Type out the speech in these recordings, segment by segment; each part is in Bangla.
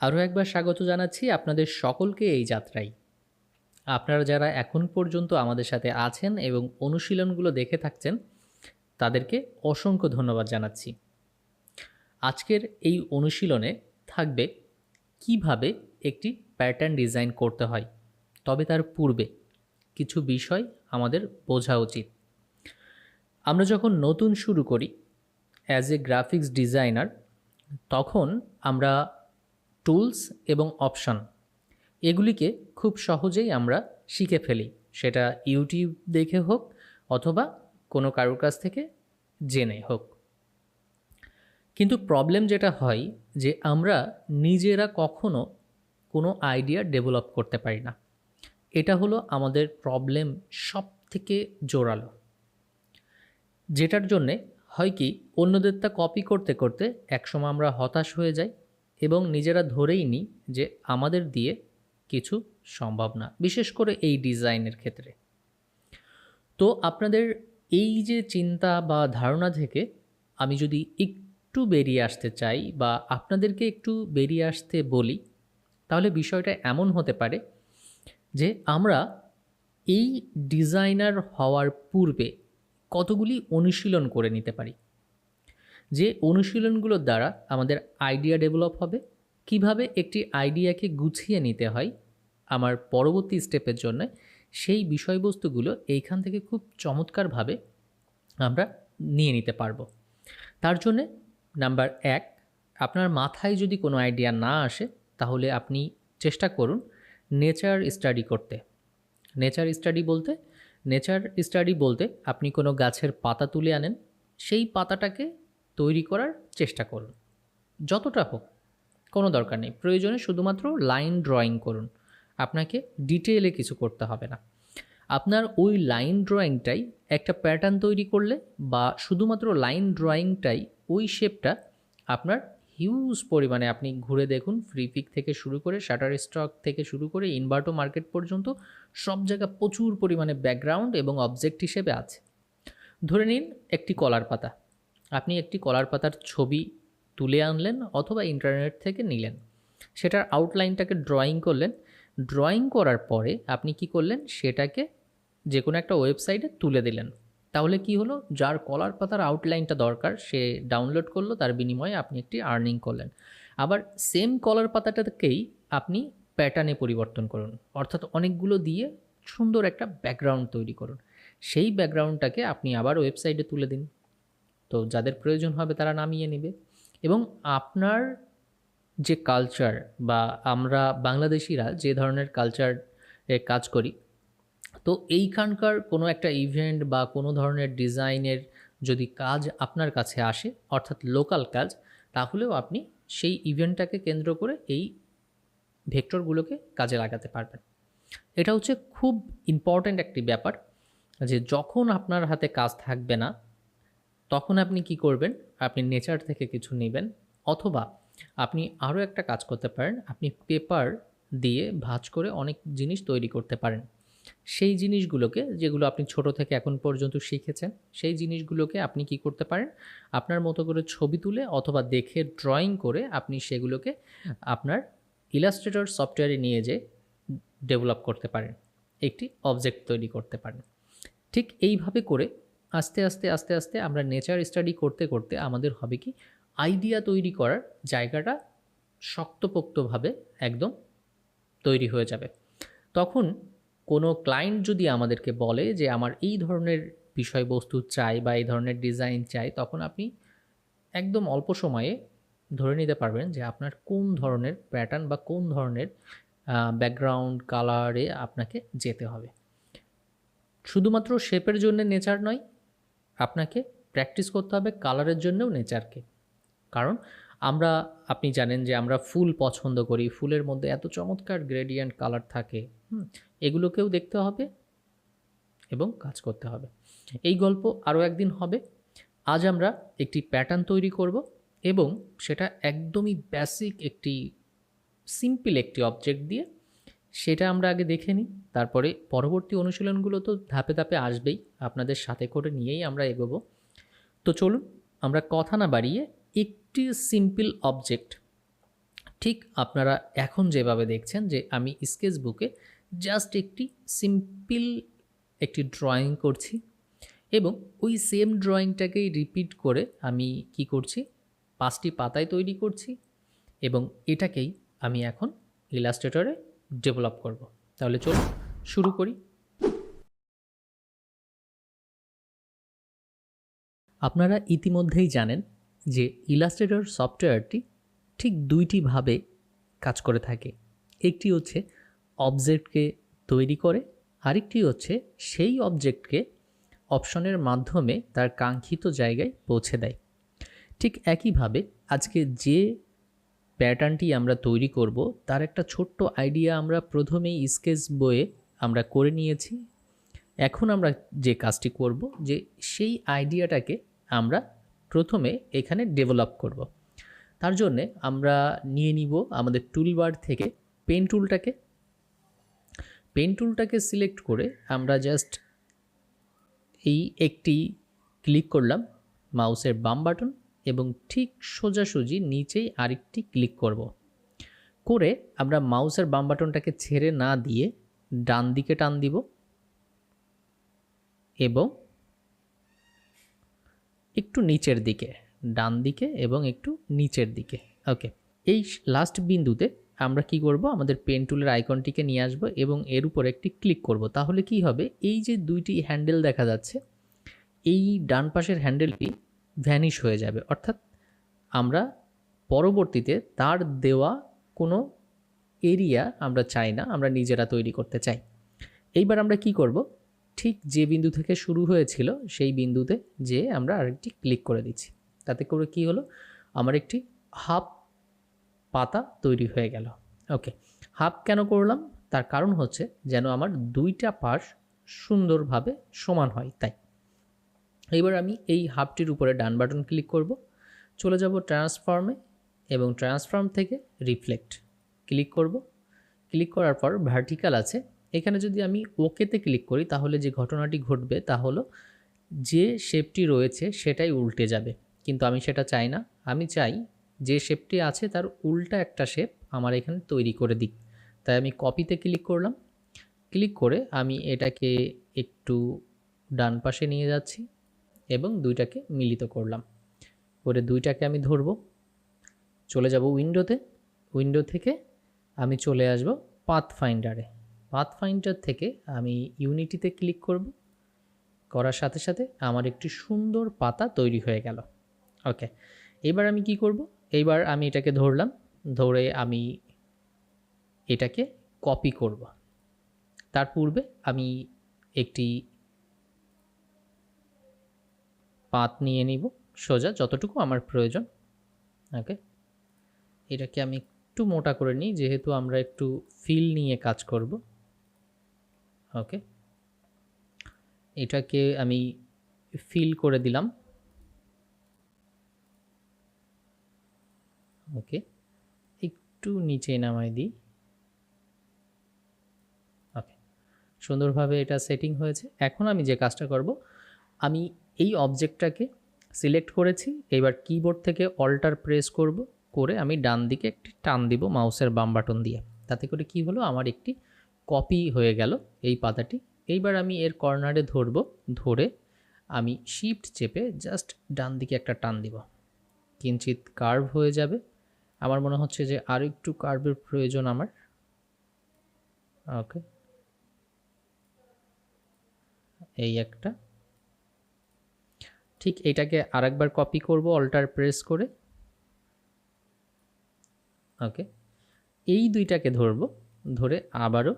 আরও একবার স্বাগত জানাচ্ছি আপনাদের সকলকে এই যাত্রায়। আপনারা যারা এখন পর্যন্ত আমাদের সাথে আছেন এবং অনুশীলনগুলো দেখে থাকছেন, তাদেরকে অসংখ্য ধন্যবাদ জানাচ্ছি। আজকের এই অনুশীলনে থাকবে কীভাবে একটি প্যাটার্ন ডিজাইন করতে হয়, তবে তার পূর্বে কিছু বিষয় আমাদের বোঝা উচিত। আমরা যখন নতুন শুরু করি অ্যাজ এ গ্রাফিক্স ডিজাইনার তখন আমরা টুলস এবং অপশন এগুলিকে খুব সহজেই আমরা শিখে ফেলি। সেটা ইউটিউব দেখে হোক অথবা কোনো কারোর কাছ থেকে জেনে হোক। কিন্তু প্রবলেম যেটা হয় যে আমরা নিজেরা কখনো কোনো আইডিয়া ডেভেলপ করতে পারি না। এটা হলো আমাদের প্রবলেম সব থেকে জোরালো। যেটার জন্যে হয় কি, অন্যদের তা কপি করতে করতে একসময় আমরা হতাশ হয়ে যাই এবং নিজেরা ধরেই নিই যে আমাদের দিয়ে কিছু সম্ভব না, বিশেষ করে এই ডিজাইনের ক্ষেত্রে। তো আপনাদের এই যে চিন্তা বা ধারণা থেকে আমি যদি একটু বেরিয়ে আসতে চাই বা আপনাদেরকে একটু বেরিয়ে আসতে বলি, তাহলে বিষয়টা এমন হতে পারে যে আমরা এই ডিজাইনার হওয়ার পূর্বে কতগুলি অনুশীলন করে নিতে পারি। যে অনুশীলনগুলোর দ্বারা আমাদের আইডিয়া ডেভেলপ হবে, কীভাবে একটি আইডিয়াকে গুছিয়ে নিতে হয় আমার পরবর্তী স্টেপের জন্য, সেই বিষয়বস্তুগুলো এইখান থেকে খুব চমৎকারভাবে আমরা নিয়ে নিতে পারব। তার জন্যে নাম্বার এক, আপনার মাথায় যদি কোনো আইডিয়া না আসে, তাহলে আপনি চেষ্টা করুন নেচার স্টাডি করতে। নেচার স্টাডি বলতে নেচার স্টাডি বলতে আপনি কোনো গাছের পাতা তুলে আনেন, সেই পাতাটাকে তৈরি করার চেষ্টা করুন। যতটা হোক, কোনো দরকার নেই। প্রয়োজনে শুধুমাত্র লাইন ড্রয়িং করুন। আপনাকে ডিটেলে কিছু করতে হবে না। আপনার ওই লাইন ড্রয়িংটাই একটা প্যাটার্ন তৈরি করলে বা শুধুমাত্র লাইন ড্রয়িংটাই ওই শেপটা আপনার হিউজ পরিমাণে আপনি ঘুরে দেখুন ফ্রি পিক থেকে শুরু করে শাটার স্টক থেকে শুরু করে ইনভার্টো মার্কেট পর্যন্ত সব জায়গা প্রচুর পরিমাণে ব্যাকগ্রাউন্ড এবং অবজেক্ট হিসেবে আছে। ধরে নিন একটি কলার পাতা। আপনি একটি কলার পাতার ছবি তুলে আনলেন অথবা ইন্টারনেট থেকে নিলেন। সেটার আউটলাইনটাকে ড্রয়িং করলেন। ড্রয়িং করার পরে আপনি কি করলেন? সেটাকে যে কোনো একটা ওয়েবসাইটে তুলে দিলেন। তাহলে কি হলো? যার কলার পাতার আউটলাইনটা দরকার, সে ডাউনলোড করল, তার বিনিময়ে আপনি একটি আর্নিং করলেন। আবার সেম কলার পাতাটাকেই আপনি প্যাটার্নে পরিবর্তন করুন। অর্থাৎ অনেকগুলো দিয়ে সুন্দর একটা ব্যাকগ্রাউন্ড তৈরি করুন। সেই ব্যাকগ্রাউন্ডটাকে আপনি আবার ওয়েবসাইটে তুলে দিন। তো যাদের প্রয়োজন হবে তারা নামিয়ে নেবে। এবং আপনার যে কালচার বা আমরা বাংলাদেশিরা যে ধরনের কালচার কাজ করি, তো এইখানকার কোনো একটা ইভেন্ট বা কোনো ধরনের ডিজাইনের যদি কাজ আপনার কাছে আসে, অর্থাৎ লোকাল কাজ, তাহলেও আপনি সেই ইভেন্টটাকে কেন্দ্র করে এই ভেক্টরগুলোকে কাজে লাগাতে পারবেন। এটা হচ্ছে খুব ইম্পর্ট্যান্ট একটি ব্যাপার যে যখন আপনার হাতে কাজ থাকবে না তখন আপনি কি করবেন? আপনি নেচার থেকে কিছু নেবেন অথবা আপনি আরও একটা কাজ করতে পারেন। আপনি পেপার দিয়ে ভাঁজ করে অনেক জিনিস তৈরি করতে পারেন। সেই জিনিসগুলোকে যেগুলো আপনি ছোট থেকে এখন পর্যন্ত শিখেছেন, সেই জিনিসগুলোকে আপনি কি করতে পারেন? আপনার মতো করে ছবি তুলে অথবা দেখে ড্রয়িং করে আপনি সেগুলোকে আপনার ইলাস্ট্রেটর সফটওয়্যারে নিয়ে যে ডেভেলপ করতে পারেন। একটি অবজেক্ট তৈরি করতে পারেন। ঠিক এইভাবে করে আস্তে আস্তে আস্তে আস্তে আমরা নেচার স্টাডি করতে করতে আমাদের হবে কি? আইডিয়া তৈরি করার জায়গাটা শক্তপোক্তভাবে একদম তৈরি হয়ে যাবে। তখন কোনো ক্লায়েন্ট যদি আমাদেরকে বলে যে, আমার এই ধরনের বিষয়বস্তু চাই বা এই ধরনের ডিজাইন চাই, তখন আপনি একদম অল্প সময়ে ধরে নিতে পারবেন যে, আপনার কোন ধরনের প্যাটার্ন বা কোন ধরনের ব্যাকগ্রাউন্ড কালারে আপনাকে যেতে হবে। শুধুমাত্র শেপের জন্য নেচার নয় আপনাকে প্র্যাকটিস করতে হবে কালারের জন্যও নেচারকে কারণ আমরা, আপনি জানেন যে আমরা ফুল পছন্দ করি, ফুলের মধ্যে এত চমৎকার গ্রেডিয়েন্ট কালার থাকে এগুলোকেও দেখতে হবে এবং কাজ করতে হবে। এই গল্প আরও একদিন হবে। আজ আমরা একটি প্যাটার্ন তৈরি করব এবং সেটা একদমই বেসিক একটি সিম্পল একটি অবজেক্ট দিয়ে সেটা আমরা আগে দেখে নিই। তারপরে পরবর্তী অনুশীলনগুলো তো ধাপে ধাপে আসবেই, আপনাদের সাথে করে নিয়েই আমরা এগোবো। তো চলুন, আমরা কথা না বাড়িয়ে একটি সিম্পল অবজেক্ট ঠিক আপনারা এখন যেভাবে দেখছেন যে আমি স্কেচ বুকে জাস্ট একটি সিম্পল একটি ড্রয়িং করছি এবং ওই সেম ড্রয়িংটাকেই রিপিট করে আমি কি করছি, পাঁচটি পাতায় তৈরি করছি এবং এটাকেই আমি এখন ইলাস্ট্রেটরে ডেভেলপ করব। তাহলে চলুন শুরু করি। আপনারা ইতিমধ্যেই জানেন যে ইলাস্ট্রেটর সফটওয়্যারটি ঠিক দুইটি ভাবে কাজ করে থাকে। একটি হচ্ছে অবজেক্টকে তৈরি করে, আরেকটি হচ্ছে সেই অবজেক্টকে অপশনের মাধ্যমে তার কাঙ্ক্ষিত জায়গায় পৌঁছে দেয়। ঠিক একইভাবে আজকে যে প্যাটার্নটি আমরা তৈরি করব, তার একটা ছোট্ট আইডিয়া আমরা প্রথমেই স্কেচ বইয়ে আমরা করে নিয়েছি। এখন আমরা যে কাজটি করব, যে সেই আইডিয়াটাকে আমরা প্রথমে এখানে ডেভেলপ করব। তার জন্যে আমরা নিয়ে নিব আমাদের টুলবার থেকে পেন টুলটাকে। পেন টুলটাকে সিলেক্ট করে আমরা জাস্ট এই একটি ক্লিক করলাম, মাউসের বাম বাটন। এবং ঠিক সোজাসুজি নিচেই আরেকটি ক্লিক করব। করে আমরা মাউসের বাম বাটনটাকে ছেড়ে না দিয়ে ডান দিকে টান দিব এবং একটু নিচের দিকে, ডান দিকে এবং একটু নিচের দিকে। ওকে, এই লাস্ট বিন্দুতে আমরা কি করব? আমাদের পেন টুলের আইকনটিকে নিয়ে আসব এবং এর উপর একটি ক্লিক করব। তাহলে কি হবে? এই যে দুইটি হ্যান্ডেল দেখা যাচ্ছে, এই ডান পাশের হ্যান্ডেলটি ভ্যানিশ হয়ে যাবে। অর্থাৎ আমরা পরবর্তীতে তার দেওয়া কোনো এরিয়া আমরা চাই না, আমরা নিজেরা তৈরি করতে চাই। এইবার আমরা কি করব? ঠিক যে বিন্দু থেকে শুরু হয়েছিল, সেই বিন্দুতে যে আমরা আরেকটি ক্লিক করে দিচ্ছি। তাতে করে কি হলো? আমার একটি হাফ পাতা তৈরি হয়ে গেল। ওকে হাফ কেন করলাম? তার কারণ হচ্ছে যেন আমার দুইটা পাশ সুন্দরভাবে সমান হয়, তাই। এবার আমি এই হাফটির উপরে ডান বাটন ক্লিক করব। চলে যাব ট্রান্সফর্মে এবং ট্রান্সফর্ম থেকে রিফ্লেক্ট ক্লিক করব। ক্লিক করার পর ভার্টিক্যাল আছে। এখানে যদি আমি ওকেতে ক্লিক করি তাহলে যে ঘটনাটি ঘটবে তা হলো যে শেপটি রয়েছে সেটাই উল্টে যাবে। কিন্তু আমি সেটা চাই না। আমি চাই যে শেপটি আছে তার উল্টা একটা শেপ আমার এখানে তৈরি করে দিক। তাই আমি কপিতে ক্লিক করলাম। ক্লিক করে আমি এটাকে একটু ডান পাশে নিয়ে যাচ্ছি। এবং দুইটাকে মিলিত করলাম। করে দুইটাকে আমি ধরব। চলে যাব উইন্ডোতে। উইন্ডো থেকে আমি চলে আসব পাথ ফাইন্ডারে পাথ ফাইন্ডার থেকে আমি ইউনিটিতে ক্লিক করব। করার সাথে সাথে আমার একটি সুন্দর পাতা তৈরি হয়ে গেল। ওকে, এবার আমি কি করব? এইবার আমি এটাকে ধরলাম। ধরে আমি এটাকে কপি করব। তার পূর্বে আমি একটি পাত নিয়ে নিব, সোজা, যতটুকু আমার প্রয়োজন। ওকে এটাকে আমি একটু মোটা করে নিই, যেহেতু আমরা একটু ফিল নিয়ে কাজ করব। ওকে এটাকে আমি ফিল করে দিলাম। ওকে একটু নিচে নামাই দিই। ওকে সুন্দরভাবে এটা সেটিং হয়েছে। এখন আমি যে কাজটা করব, আমি এই অবজেক্টটাকে সিলেক্ট করেছি, এবার কিবোর্ড থেকে অল্টার প্রেস করব, করে আমি ডান দিকে একটি টান দিব মাউসের বাম বাটন দিয়ে। তাতে করে কি হলো? আমার একটি কপি হয়ে গেল এই পাতাটি। এইবার আমি এর কর্নারে ধরব, ধরে আমি শিফট চেপে জাস্ট ডান দিকে একটা টান দিব। কিঞ্চিত কার্ভ হয়ে যাবে। আমার মনে হচ্ছে যে আরও একটু কার্ভের প্রয়োজন আমার। ওকে এই একটা। ঠিক এটাকে আরেকবার কপি করব অল্টার প্রেস করে। ওকে এই দুইটাকে ধরব, ধরে আবারও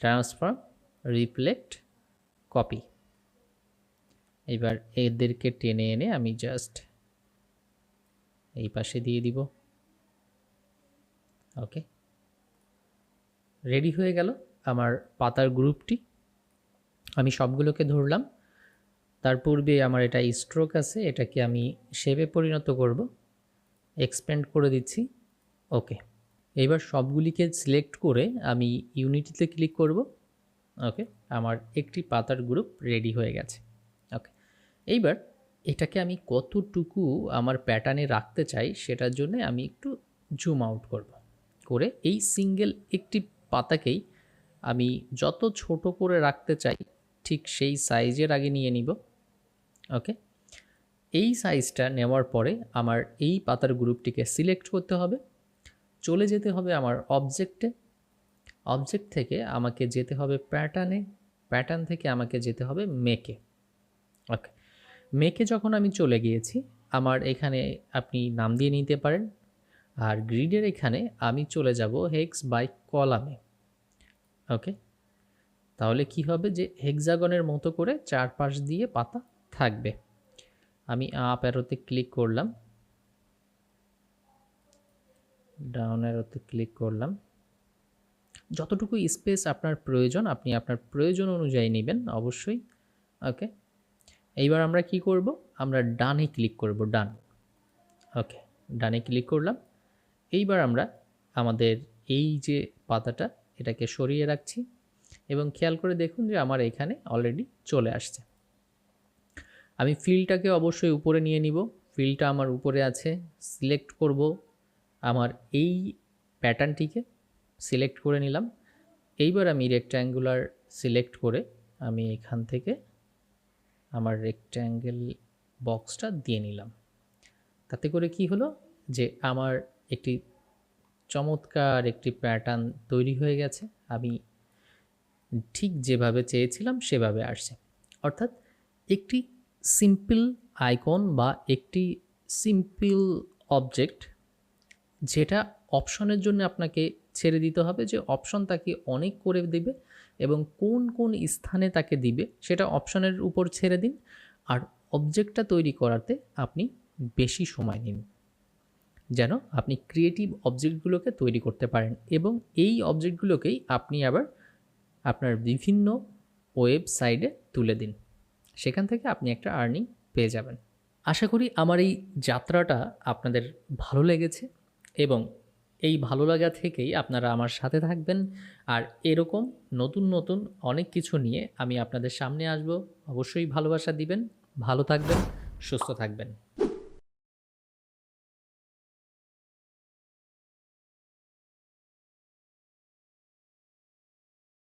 ট্রান্সফর্ম রিফ্লেক্ট কপি এবার এদেরকে টেনে এনে আমি জাস্ট এই পাশে দিয়ে দিব। ওকে রেডি হয়ে গেল আমার পাতার গ্রুপটি আমি সবগুলোকে ধরলাম। তার পূর্বে আমার এটা স্ট্রোক আছে, এটাকে আমি শেপে পরিণত করব। এক্সপেন্ড করে দিচ্ছি। ওকে এবার সবগুলিকে সিলেক্ট করে আমি ইউনিটিতে ক্লিক করব। ওকে আমার একটি পাতার গ্রুপ রেডি হয়ে গেছে। ওকে এইবার এটাকে আমি কতটুকু আমার প্যাটার্নে রাখতে চাই সেটার জন্য আমি একটু জুম আউট করব। করে এই সিঙ্গেল একটি পাতাকেই আমি যত ছোট করে রাখতে চাই ঠিক সেই সাইজের আগে নিয়ে নিব ওকে এই সাইজটা নেওয়ার পরে আমার এই পাতার গ্রুপটিকে সিলেক্ট করতে হবে। চলে যেতে হবে আমার অবজেক্টে অবজেক্ট থেকে আমাকে যেতে হবে প্যাটার্নে প্যাটার্ন থেকে আমাকে যেতে হবে মেকে ওকে মেকে যখন আমি চলে গিয়েছি, আমার এখানে আপনি নাম দিয়ে নিতে পারেন। আর গ্রিডের এখানে আমি চলে যাব হেক্স বাই কলামে ওকে তাহলে কি হবে যে হেক্সাগনের মতো করে চারপাশ দিয়ে পাতা থাকবে। আমি আপ অ্যারোতে ক্লিক করলাম। ডাউন অ্যারোতে ক্লিক করলাম। যতটুকু স্পেস আপনার প্রয়োজন, আপনি আপনার প্রয়োজন অনুযায়ী নেবেন অবশ্যই। ওকে এইবার আমরা কি করব? আমরা ডানে ক্লিক করব, ডান। ওকে ডানে ক্লিক করলাম। এইবার আমরা আমাদের এই যে পাতাটা, এটাকে সরিয়ে রাখছি। এবং খেয়াল করে দেখুন যে আমার এখানে অলরেডি চলে আসছে। আমি ফিলটাকে অবশ্যই উপরে নিয়ে নিব। ফিলটা আমার উপরে আছে সিলেক্ট করব। আমার এই প্যাটার্নটিকে সিলেক্ট করে নিলাম। এইবার আমি রেক্ট্যাঙ্গুলার সিলেক্ট করে আমি এখান থেকে আমার রেক্ট্যাঙ্গেল বক্সটা দিয়ে নিলাম। তাতে করে কি হলো? যে আমার একটি চমৎকার একটি প্যাটার্ন তৈরি হয়ে গেছে। আমি ঠিক যেভাবে চেয়েছিলাম সেভাবে আসছে। অর্থাৎ একটি সিম্পল আইকন বা একটি সিম্পল অবজেক্ট যেটা অপশনের জন্য আপনাকে ছেড়ে দিতে হবে যে অপশন তাকে অনেক করে দিবে এবং কোন কোন স্থানে তাকে দিবে সেটা অপশনের উপর ছেড়ে দিন। আর অবজেক্টটা তৈরি করাতে আপনি বেশি সময় নিন। যেন আপনি ক্রিয়েটিভ অবজেক্টগুলোকে তৈরি করতে পারেন এবং এই অবজেক্টগুলোকেই আপনি আবার আপনার বিভিন্ন ওয়েবসাইটে তুলে দিন। সেখান থেকে আপনি একটা আর্নিং পেয়ে যাবেন। আশা করি আমার এই যাত্রাটা আপনাদের ভালো লেগেছে এবং এই ভালো লাগা থেকেই আপনারা আমার সাথে থাকবেন। আর এরকম নতুন নতুন অনেক কিছু নিয়ে আমি আপনাদের সামনে আসব। অবশ্যই ভালোবাসা দিবেন, ভালো থাকবেন, সুস্থ থাকবেন।